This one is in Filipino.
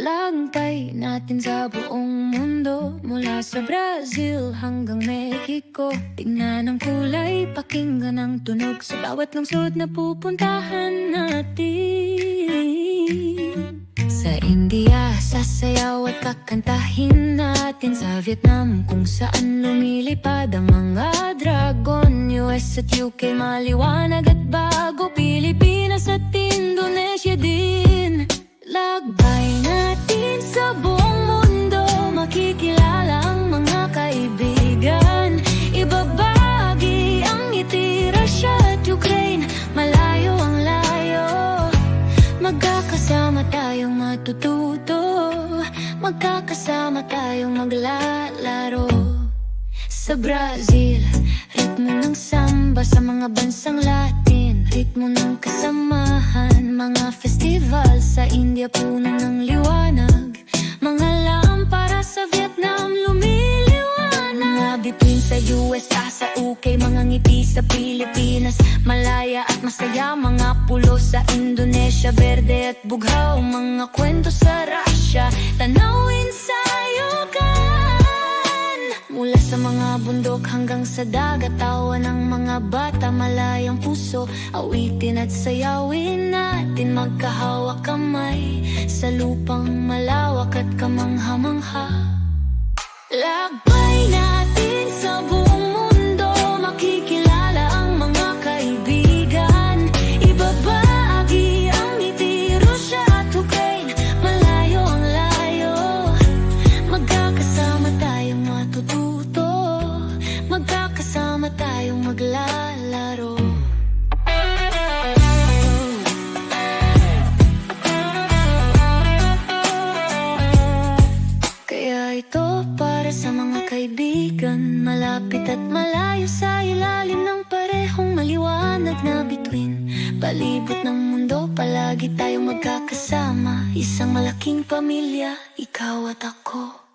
Lagpay natin sa buong mundo Mula sa Brazil hanggang Mexico. Tingnan ang kulay, pakinggan ang tunog Sa bawat lungsod na pupuntahan natin. Sa India, sasayaw at kakantahin natin. Sa Vietnam, kung saan lumilipad ang mga dragon. US at UK, maliwanag at bago. Pilipinas Magkakasama tayong matututo. Magkakasama tayong maglalaro. Sa Brazil, ritmo ng samba Sa mga bansang Latin, ritmo ng kasamahan Mga festival sa India, puno ng liwanag. Mga lampara sa Vietnam, lumiliwanag. Mga bituin sa USA, sa UK Mga ngiti sa Pilipinas. Malaya masaya Mga pulo sa Indonesia Verde at bughaw Mga kwento sa Russia. Tanawin sa Yucatan Mula sa mga bundok hanggang sa dagat Tawa ng mga bata Malayang puso Awitin at sayawin natin Magkahawak kamay Sa lupang malawak at kamangha-mangha. Lagbay Malapit at malayo sa ilalim ng parehong maliwanag na bituin. Palibot ng mundo, palagi tayong magkakasama. Isang malaking pamilya, ikaw at ako